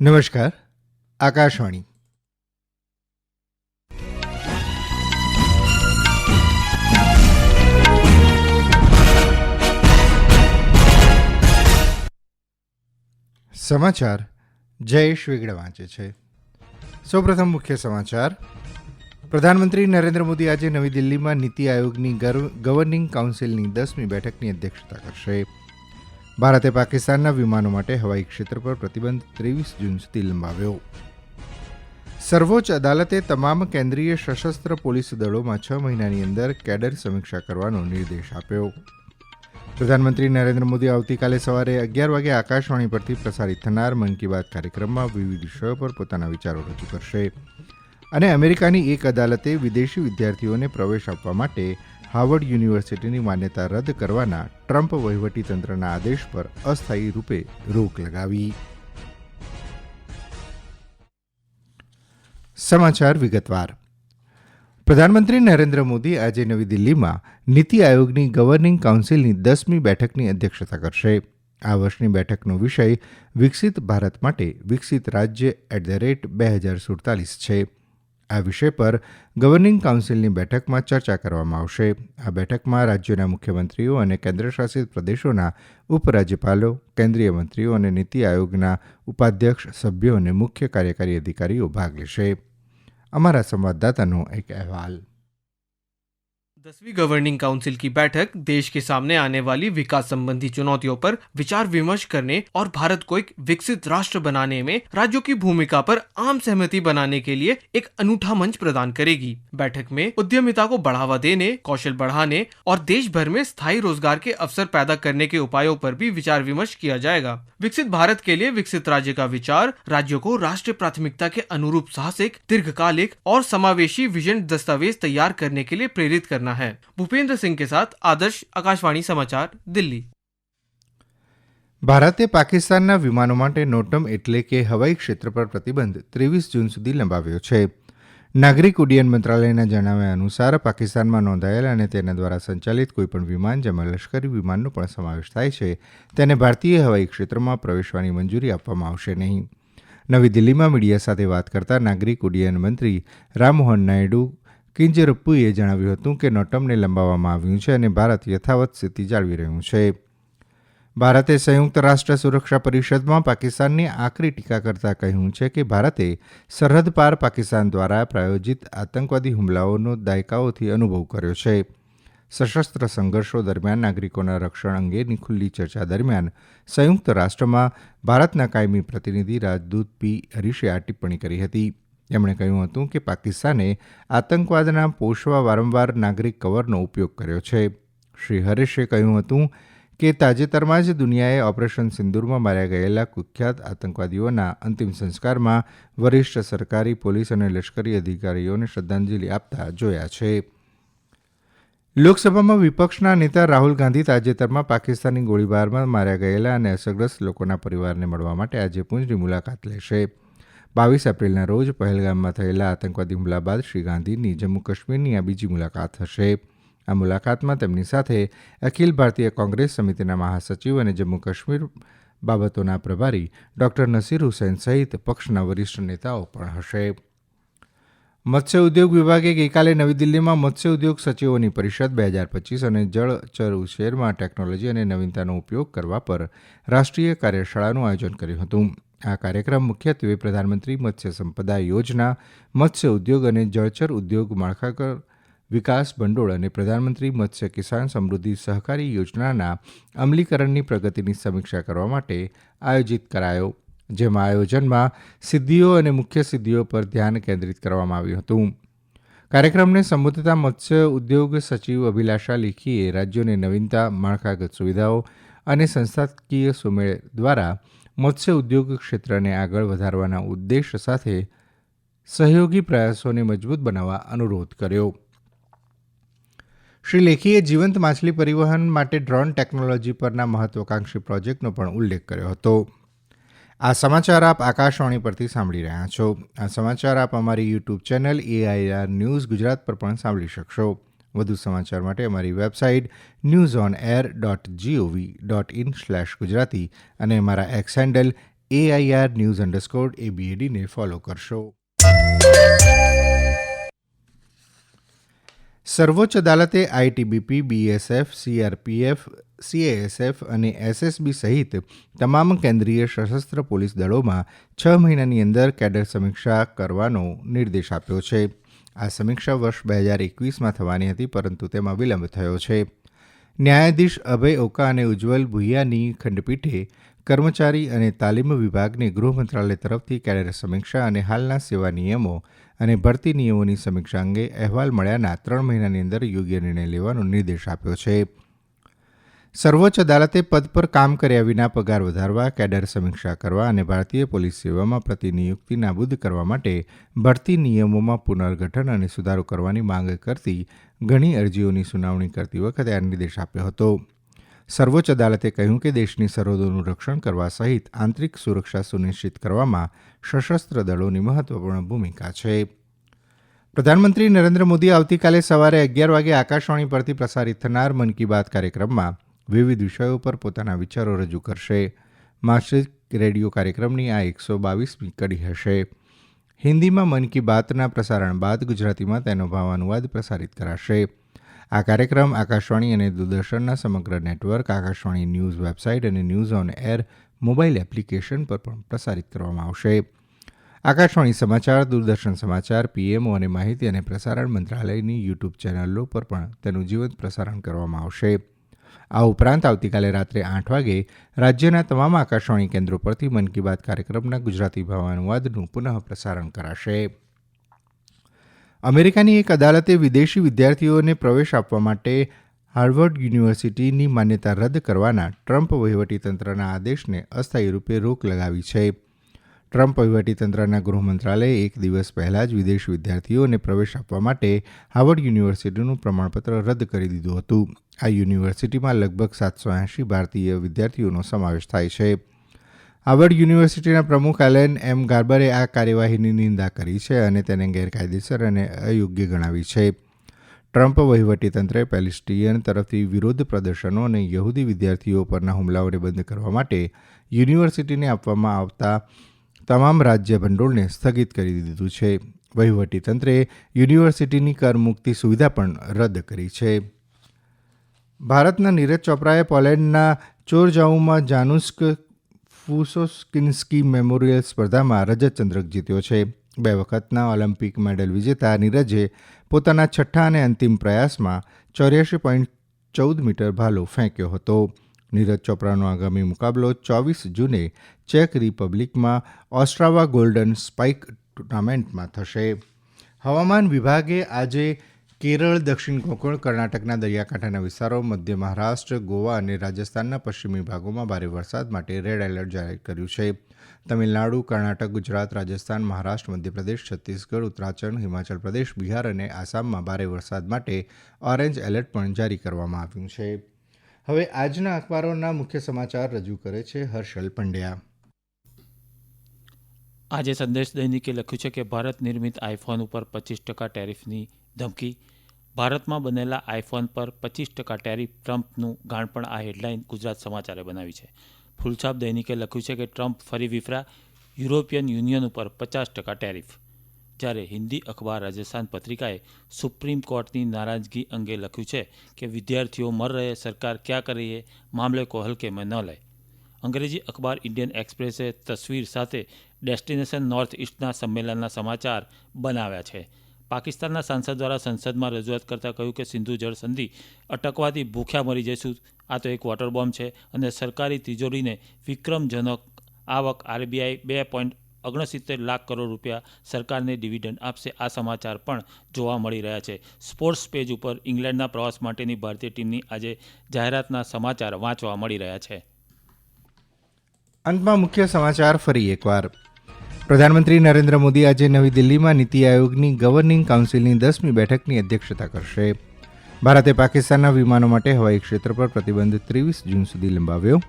નમસ્કાર, આકાશવાણી. સમાચાર જયેશ વેગડા વાંચે છે. સૌપ્રથમ મુખ્ય સમાચાર. પ્રધાનમંત્રી નરેન્દ્ર મોદી આજે નવી દિલ્હીમાં નીતિ આયોગની ગવર્નિંગ કાઉન્સિલની દસમી બેઠકની અધ્યક્ષતા કરશે. ભારતે પાકિસ્તાનના વિમાનો માટે હવાઈ ક્ષેત્ર પર પ્રતિબંધ ત્રેવીસ જૂન સુધી લંબાવ્યો. સર્વોચ્ચ અદાલતે તમામ કેન્દ્રીય સશસ્ત્ર પોલીસ દળોમાં છ મહિનાની અંદર કેડર સમીક્ષા કરવાનો નિર્દેશ આપ્યો. પ્રધાનમંત્રી નરેન્દ્ર મોદી આવતીકાલે સવારે અગિયાર વાગે આકાશવાણી પરથી પ્રસારિત થનાર મન કી બાત કાર્યક્રમમાં વિવિધ વિષયો પર પોતાના વિચારો રજૂ કરશે. અને અમેરિકાની એક અદાલતે વિદેશી વિદ્યાર્થીઓને પ્રવેશ આપવા માટે હાર્વર્ડ યુનિવર્સિટીની માન્યતા રદ કરવાના ટ્રમ્પ વહીવટીતંત્રના આદેશ પર અસ્થાયી રૂપે રોક લગાવી. સમાચાર વિગતવાર. પ્રધાનમંત્રી નરેન્દ્ર મોદી આજે નવી દિલ્હીમાં નીતિ આયોગની ગવર્નિંગ કાઉન્સિલની દસમી બેઠકની અધ્યક્ષતા કરશે. આ વર્ષની બેઠકનો વિષય વિકસિત ભારત માટે વિકસિત રાજ્ય એટ ધ રેટ બે હજાર સુડતાલીસ છે. આ વિષય પર ગવર્નિંગ કાઉન્સિલની બેઠકમાં ચર્ચા કરવામાં આવશે. આ બેઠકમાં રાજ્યોના મુખ્યમંત્રીઓ અને કેન્દ્રશાસિત પ્રદેશોના ઉપરાજ્યપાલો, કેન્દ્રીય મંત્રીઓ અને નીતિ આયોગના ઉપાધ્યક્ષ સભ્યો અને મુખ્ય કાર્યકારી અધિકારીઓ ભાગ લેશે. અમારા સંવાદદાતાનો એક અહેવાલ. दसवीं गवर्निंग काउंसिल की बैठक देश के सामने आने वाली विकास संबंधी चुनौतियों पर विचार विमर्श करने और भारत को एक विकसित राष्ट्र बनाने में राज्यों की भूमिका पर आम सहमति बनाने के लिए एक अनूठा मंच प्रदान करेगी। बैठक में उद्यमिता को बढ़ावा देने, कौशल बढ़ाने और देश भर में स्थायी रोज़गार के अवसर पैदा करने के उपायों पर भी विचार विमर्श किया जाएगा। विकसित भारत के लिए विकसित राज्य का विचार राज्यों को राष्ट्रीय प्राथमिकता के अनुरूप साहसिक, दीर्घकालिक और समावेशी विजन दस्तावेज़ तैयार करने के लिए प्रेरित करना है भूपेंद्र सिंह के साथ आदर्श आकाशवाणी समाचार दिल्ली ભારતે પાકિસ્તાનના વિમાનો માટે નોટમ એટલે કે હવાઈ ક્ષેત્ર પર પ્રતિબંધ ત્રેવીસ જૂન સુધી લંબાવ્યો છે નાગરિક ઉડ્ડયન મંત્રાલયના જણાવ્યા અનુસાર પાકિસ્તાનમાં નોંધાયેલ અને તેના દ્વારા સંચાલિત કોઈપણ વિમાન જેમાં લશ્કરી વિમાનનો પણ સમાવેશ થાય છે તેને ભારતીય હવાઈ ક્ષેત્રમાં પ્રવેશવાની મંજૂરી આપવામાં આવશે નહીં નવી દિલ્હીમાં મીડિયા સાથે વાત કરતા નાગરિક ઉડ્ડયન મંત્રી રામમોહન નાયડુ કિંજરપ્પુએ જણાવ્યું હતું કે નોટમને લંબાવવામાં આવ્યું છે અને ભારત યથાવત સ્થિતિ જાળવી રહ્યું છે. ભારતે સંયુક્ત રાષ્ટ્ર સુરક્ષા પરિષદમાં પાકિસ્તાનની આકરી ટીકા કરતા કહ્યું છે કે ભારતે સરહદ પાર પાકિસ્તાન દ્વારા પ્રાયોજિત આતંકવાદી હુમલાઓનો દાયકાઓથી અનુભવ કર્યો છે. સશસ્ત્ર સંઘર્ષો દરમિયાન નાગરિકોના રક્ષણ અંગેની ખુલ્લી ચર્ચા દરમિયાન સંયુક્ત રાષ્ટ્રમાં ભારતના કાયમી પ્રતિનિધિ રાજદૂત પી હરીશે આ ટિપ્પણી કરી હતી. તેમણે કહ્યું હતું કે પાકિસ્તાને આતંકવાદના પોષવા વારંવાર નાગરિક કવરનો ઉપયોગ કર્યો છે. શ્રી હરીશે કહ્યું હતું કે તાજેતરમાં જ દુનિયાએ ઓપરેશન સિંદૂરમાં માર્યા ગયેલા કુખ્યાત આતંકવાદીઓના અંતિમ સંસ્કારમાં વરિષ્ઠ સરકારી પોલીસ અને લશ્કરી અધિકારીઓને શ્રદ્ધાંજલિ આપતા જોયા છે. લોકસભામાં વિપક્ષના નેતા રાહુલ ગાંધી તાજેતરમાં પાકિસ્તાની ગોળીબારમાં માર્યા ગયેલા અને અસરગ્રસ્ત લોકોના પરિવારને મળવા માટે આજે પૂંજની મુલાકાત લેશે. બાવીસ એપ્રિલના રોજ પહેલગામમાં થયેલા આતંકવાદી હુમલા બાદ શ્રી ગાંધીની જમ્મુ કાશ્મીરની આ બીજી મુલાકાત હશે. આ મુલાકાતમાં તેમની સાથે અખિલ ભારતીય કોંગ્રેસ સમિતિના મહાસચિવ અને જમ્મુ કાશ્મીર બાબતોના પ્રભારી ડોક્ટર નસીર હુસૈન સહિત પક્ષના વરિષ્ઠ નેતાઓ પણ હશે. મત્સ્ય ઉદ્યોગ વિભાગે ગઈકાલે નવી દિલ્હીમાં મત્સ્ય ઉદ્યોગ સચિવોની પરિષદ બે હજાર પચીસ અને જળચર ઉછેરમાં ટેકનોલોજી અને નવીનતાનો ઉપયોગ કરવા પર રાષ્ટ્રીય કાર્યશાળાનું આયોજન કર્યું હતું. આ કાર્યક્રમ મુખ્યત્વે પ્રધાનમંત્રી મત્સ્ય સંપદા યોજના, મત્સ્ય ઉદ્યોગ અને જળચર ઉદ્યોગ માળખાગત વિકાસ ભંડોળ અને પ્રધાનમંત્રી મત્સ્ય કિસાન સમૃદ્ધિ સહકારી યોજનાના અમલીકરણની પ્રગતિની સમીક્ષા કરવા માટે આયોજિત કરાયો. જેમાં આયોજનમાં સિદ્ધિઓ અને મુખ્ય સિદ્ધિઓ પર ધ્યાન કેન્દ્રિત કરવામાં આવ્યું હતું. કાર્યક્રમને સંબોધતા મત્સ્ય ઉદ્યોગ સચિવ અભિલાષા લેખીએ રાજ્યોને નવીનતા, માળખાગત સુવિધાઓ અને સંસ્થાકીય સુમેળ દ્વારા મત્સ્ય ઉદ્યોગ ક્ષેત્રને આગળ વધારવાના ઉદ્દેશ સાથે સહયોગી પ્રયાસોને મજબૂત બનાવવા અનુરોધ કર્યો. શ્રી લેખીએ જીવંત માછલી પરિવહન માટે ડ્રોન ટેકનોલોજી પરના મહત્વાકાંક્ષી પ્રોજેક્ટનો પણ ઉલ્લેખ કર્યો હતો. આ સમાચાર આપ આકાશવાણી પરથી સાંભળી રહ્યા છો. આ સમાચાર આપ અમારી YouTube channel AIR news Gujarat પર પણ સાંભળી શકશો. વધુ સમાચાર માટે અમારી website news on air dot GOV dot IN slash Gujarati અને અમારા X handle AIR news underscore એબીએડીને follow કરશો. સર્વોચ્ચ અદાલતે આઈટીબીપી બીએસએફ, સીઆરપીએફ, સીએએસએફ અને એસએસબી સહિત તમામ કેન્દ્રીય સશસ્ત્ર પોલીસ દળોમાં છ મહિનાની અંદર કેડર સમીક્ષા કરવાનો નિર્દેશ આપ્યો છે. આ સમીક્ષા વર્ષ બે હજાર એકવીસમાં થવાની હતી, પરંતુ તેમાં વિલંબ થયો છે. ન્યાયાધીશ અભય ઓકા અને ઉજ્જવલ ભુૈયાની ખંડપીઠે કર્મચારી અને તાલીમ વિભાગને ગૃહ મંત્રાલય તરફથી કેડર સમીક્ષા અને હાલના સેવા નિયમો અને ભરતી નિયમોની સમીક્ષા અંગે અહેવાલ મળ્યાના ત્રણ મહિનાની અંદર યોગ્ય નિર્ણય લેવાનો નિર્દેશ આપ્યો છે. સર્વોચ્ચ અદાલતે પદ પર કામ કર્યા વિના પગાર વધારવા, કેડર સમીક્ષા કરવા અને ભારતીય પોલીસ સેવામાં પ્રતિનિયુક્તિ નાબૂદ કરવા માટે ભરતી નિયમોમાં પુનર્ગઠન અને સુધારો કરવાની માંગ કરતી ઘણી અરજીઓની સુનાવણી કરતી વખતે આ નિર્દેશ આપ્યો હતો. સર્વોચ્ચ અદાલતે કહ્યું કે દેશની સરહદોનું રક્ષણ કરવા સહિત આંતરિક સુરક્ષા સુનિશ્ચિત કરવામાં સશસ્ત્ર દળોની મહત્વપૂર્ણ ભૂમિકા છે. પ્રધાનમંત્રી નરેન્દ્ર મોદી આવતીકાલે સવારે અગિયાર વાગે આકાશવાણી પરથી પ્રસારિત થનાર મન કી બાત કાર્યક્રમમાં વિવિધ વિષયો પર પોતાના વિચારો રજૂ કરશે. માસિક રેડિયો કાર્યક્રમની આ એકસો બાવીસમી કડી હશે. હિન્દીમાં મન કી બાતના પ્રસારણ બાદ ગુજરાતીમાં તેનો ભાવાનુવાદ પ્રસારિત કરાશે. આ કાર્યક્રમ આકાશવાણી અને દૂરદર્શનના સમગ્ર નેટવર્ક, આકાશવાણી ન્યૂઝ વેબસાઇટ અને news on air mobile application પર પણ પ્રસારિત કરવામાં આવશે. આકાશવાણી સમાચાર, દૂરદર્શન સમાચાર, પીએમઓ અને માહિતી અને પ્રસારણ મંત્રાલયની યુટ્યુબ ચેનલો પર પણ તેનું જીવંત પ્રસારણ કરવામાં આવશે. આ ઉપરાંત આવતીકાલે રાત્રે આઠ વાગે રાજ્યના તમામ આકાશવાણી કેન્દ્રો પરથી મન કી બાત કાર્યક્રમના ગુજરાતી ભાવાનુવાદનું પુનઃ પ્રસારણ કરાશે. અમેરિકાની એક અદાલતે વિદેશી વિદ્યાર્થીઓને પ્રવેશ આપવા માટે હાર્વર્ડ યુનિવર્સિટીની માન્યતા રદ કરવાના ટ્રમ્પ વહીવટીતંત્રના આદેશને અસ્થાયી રૂપે રોક લગાવી છે. ટ્રમ્પ વહીવટીતંત્રના ગૃહ મંત્રાલયે એક દિવસ પહેલાં જ વિદેશી વિદ્યાર્થીઓને પ્રવેશ આપવા માટે હાર્વર્ડ યુનિવર્સિટીનું પ્રમાણપત્ર રદ કરી દીધું હતું. આ યુનિવર્સિટીમાં લગભગ સાતસો એંશી ભારતીય વિદ્યાર્થીઓનો સમાવેશ થાય છે. હાર્વર્ડ યુનિવર્સિટીના પ્રમુખ એલેન એમ ગાર્બરે આ કાર્યવાહીની નિંદા કરી છે અને તેને ગેરકાયદેસર અને અયોગ્ય ગણાવી છે. ટ્રમ્પ વહીવટીતંત્રે પેલેસ્ટીયન તરફથી વિરોધ પ્રદર્શનો અને યહૂદી વિદ્યાર્થીઓ પરના હુમલાઓને બંધ કરવા માટે યુનિવર્સિટીને આપવામાં આવતા તમામ રાજ્ય ભંડોળને સ્થગિત કરી દીધું છે. વહીવટીતંત્રે યુનિવર્સિટીની કરમુક્તિ સુવિધા પણ રદ કરી છે. ભારતના નીરજ ચોપરાએ પોલેન્ડના ચોરજાઉમાં જાનુસ્ક ફુસોસ્કિન્સ્કી મેમોરિયલ સ્પર્ધામાં રજત ચંદ્રક જીત્યો છે. બે વખતના ઓલિમ્પિક મેડલ વિજેતા નીરજે પોતાના છઠ્ઠા અને અંતિમ પ્રયાસમાં ચોર્યાસી પોઈન્ટ ચૌદ મીટર ભાલો ફેંક્યો હતો. નીરજ ચોપરાનો આગામી મુકાબલો ચોવીસ જૂને ચેક રિપબ્લિકમાં ઓસ્ટ્રાવા ગોલ્ડન સ્પાઇક ટુર્નામેન્ટમાં થશે. હવામાન વિભાગે આજે કેરળ, દક્ષિણ કોંકણ, કર્ણાટકના દરિયાકાંઠાના વિસ્તારો, મધ્ય મહારાષ્ટ્ર, ગોવા અને રાજસ્થાનના પશ્ચિમી ભાગોમાં ભારે વરસાદ માટે રેડ એલર્ટ જાહેર કર્યું છે. તમિલનાડુ, કર્ણાટક, ગુજરાત, રાજસ્થાન, મહારાષ્ટ્ર, મધ્યપ્રદેશ, છત્તીસગઢ ઉત્તરાખંડ હિમાચલ પ્રદેશ, બિહાર અને આસામમાં ભારે વરસાદ માટે ઓરેન્જ એલર્ટ પણ જારી કરવામાં આવ્યું છે. હવે આજના અખબારોના મુખ્ય સમાચાર રજૂ કરે છે હર્ષલ પંડ્યા. આજે સંદેશ દૈનિકે લખ્યું છે કે ભારત નિર્મિત આઈફોન ઉપર પચીસ ટકા ટેરિફની ધમકી. ભારતમાં બનેલા આઈફોન પર પચીસ ટકા ટેરિફ ટ્રમ્પનું ગાણપણ આ હેડલાઇન ગુજરાત સમાચારે બનાવી છે. ફૂલછાપ દૈનિકે લખ્યું છે કે ટ્રમ્પ ફરી વિફરા યુરોપિયન યુનિયન ઉપર પચાસ ટકા ટેરિફ. જ્યારે હિન્દી અખબાર રાજસ્થાન પત્રિકાએ સુપ્રીમ કોર્ટની નારાજગી અંગે લખ્યું છે કે વિદ્યાર્થીઓ મર રહે, સરકાર ક્યાં કરી એ મામલે કો હલકે મેં ન લે અંગ્રેજી અખબાર ઇન્ડિયન એક્સપ્રેસે તસવીર સાથે ડેસ્ટિનેશન નોર્થ ઇસ્ટના સંમેલનના સમાચાર બનાવ્યા છે. પાકિસ્તાનના સાંસદ દ્વારા સંસદમાં રજૂઆત કરતાં કહ્યું કે સિંધુ જળ સંધિ અટકવાથી ભૂખ્યા મરી જઈશું. આ તો એક વોટર બોમ્બ છે અને સરકારી તિજોરીને વિક્રમજનક આવક આરબીઆઈ બે પોઈન્ટ ઓગણસિત્તેર લાખ કરોડ રૂપિયા સરકારને ડિવિડન્ડ આપશે. આ સમાચાર પણ જોવા મળી રહ્યા છે. સ્પોર્ટ્સ પેજ ઉપર ઇંગ્લેન્ડના પ્રવાસ માટેની ભારતીય ટીમની આજે જાહેરાતના સમાચાર વાંચવા મળી રહ્યા છે. અંતમાં મુખ્ય સમાચાર ફરી એકવાર. પ્રધાનમંત્રી નરેન્દ્ર મોદી આજે નવી દિલ્હીમાં નીતિ આયોગની ગવર્નિંગ કાઉન્સિલની દસમી બેઠકની અધ્યક્ષતા કરશે. ભારતે પાકિસ્તાનના વિમાનો માટે હવાઈ ક્ષેત્ર પર પ્રતિબંધ ત્રેવીસ જૂન સુધી લંબાવ્યો.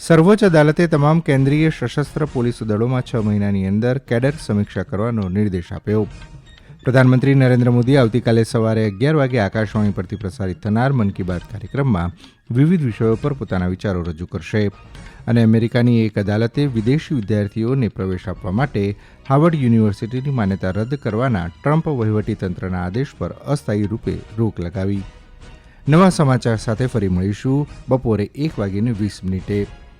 સર્વોચ્ચ અદાલતે તમામ કેન્દ્રીય સશસ્ત્ર પોલીસ દળોમાં છ મહિનાની અંદર કેડર સમીક્ષા કરવાનો નિર્દેશ આપ્યો. પ્રધાનમંત્રી નરેન્દ્ર મોદી આવતીકાલે સવારે અગિયાર વાગે આકાશવાણી પરથી પ્રસારિત થનાર મન કી બાત કાર્યક્રમમાં વિવિધ વિષયો પર પોતાના વિચારો રજૂ કરશે. અને અમેરિકાની એક અદાલતે વિદેશી વિદ્યાર્થીઓને પ્રવેશ આપવા માટે હાર્વર્ડ યુનિવર્સિટીની માન્યતા રદ કરવાના ટ્રમ્પ વહીવટીતંત્રના આદેશ પર અસ્થાયી રૂપે રોક લગાવી. નવા સમાચાર સાથે ફરી મળીશું બપોરે એક વાગીને વીસ મિનિટે.